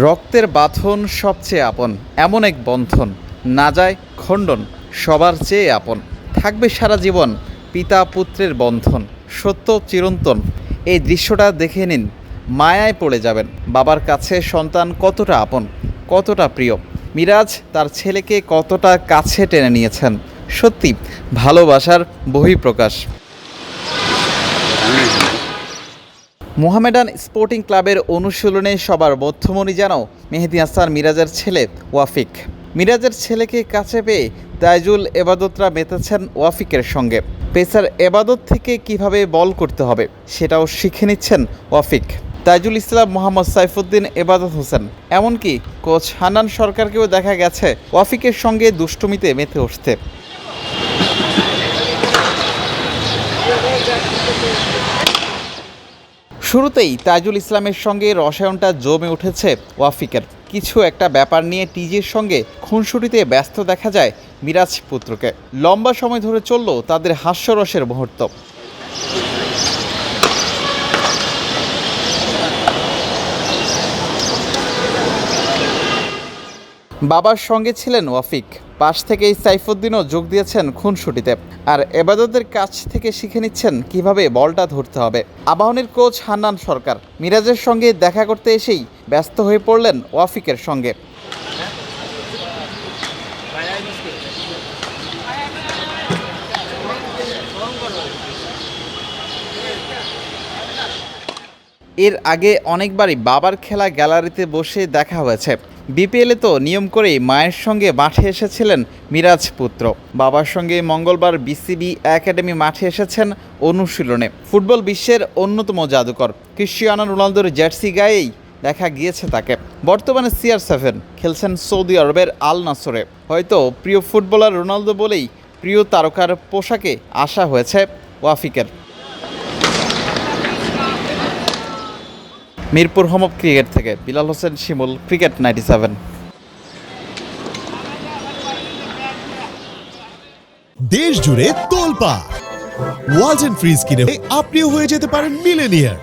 রক্তের বাঁধন সবচেয়ে আপন, এমন এক বন্ধন। না যায় খণ্ডন, সবার চেয়ে আপন। থাকবে সারা জীবন পিতা পুত্রের বন্ধন, সত্য চিরন্তন। এই দৃশ্যটা দেখে নিন, মায়ায় পড়ে যাবেন। বাবার কাছে সন্তান কতটা আপন, কতটা প্রিয়। মিরাজ তার ছেলেকে কতটা কাছে টেনে নিয়েছেন। সত্যি, ভালোবাসার বহিঃপ্রকাশ। মোহামেডান স্পোর্টিং ক্লাবের অনুশীলনে সবার মধ্যমণি যেন মেহেদি হাসান মিরাজের ছেলে ওয়াফিক। মিরাজের ছেলেকে কাছে পেয়ে তাইজুল এবাদতরা মেতেছেন ওয়াফিকের সঙ্গে। পেসার এবাদত থেকে কীভাবে বল করতে হবে সেটাও শিখে নিচ্ছেন ওয়াফিক। তাইজুল ইসলাম মোহাম্মদ সাইফুদ্দিন এবাদত হোসেন। এমনকি কোচ হান্নান সরকারকেও দেখা গেছে ওয়াফিকের সঙ্গে দুষ্টুমিতে মেতে উঠতে। শুরুতেই তাজুল ইসলামের সঙ্গে রসায়নটা জমে উঠেছে ওয়াফিকের। কিছু একটা ব্যাপার নিয়ে টিজির সঙ্গে খুনসুটিতে ব্যস্ত দেখা যায় মিরাজ পুত্রকে। লম্বা সময় ধরে চলল তাদের হাস্যরসের মুহূর্ত। বাবার সঙ্গে ছিলেন ওয়াফিক। পাশ থেকেই সাইফুদ্দিনও যোগ দিয়েছেন খুনসুটিতে। আর এবাদতের কাছ থেকে শিখে নিচ্ছেন কীভাবে বলটা ধরতে হবে। আবাহনীর কোচ হান্নান সরকার মিরাজের সঙ্গে দেখা করতে এসেই ব্যস্ত হয়ে পড়লেন ওয়াফিকের সঙ্গে। এর আগে অনেকবারই বাবার খেলা গ্যালারিতে বসে দেখা হয়েছে। বিপিএলে তো নিয়ম করেই মায়ের সঙ্গে মাঠে এসেছিলেন মিরাজ পুত্র। বাবার সঙ্গে মঙ্গলবার বিসিবি একাডেমি মাঠে এসেছেন অনুশীলনে। ফুটবল বিশ্বের অন্যতম জাদুকর। ক্রিশ্চিয়ানো রোনালদোর জার্সি গায়েই দেখা গিয়েছে তাকে। বর্তমানে সিআর সেভেন খেলছেন সৌদি আরবের আল নাসরে। হয়তো প্রিয় ফুটবলার রোনালদো বলেই প্রিয় তারকার পোশাকে আসা হয়েছে ওয়াফিকের। মিরপুর হোম অফ ক্রিকেট থেকে Bilal Hossain Shimul, cricket ninety seven. দেশ জুড়ে তোলপা ওয়াজ ফ্রিজ কিনে আপনিও হয়ে যেতে পারেন মিলেনিয়ার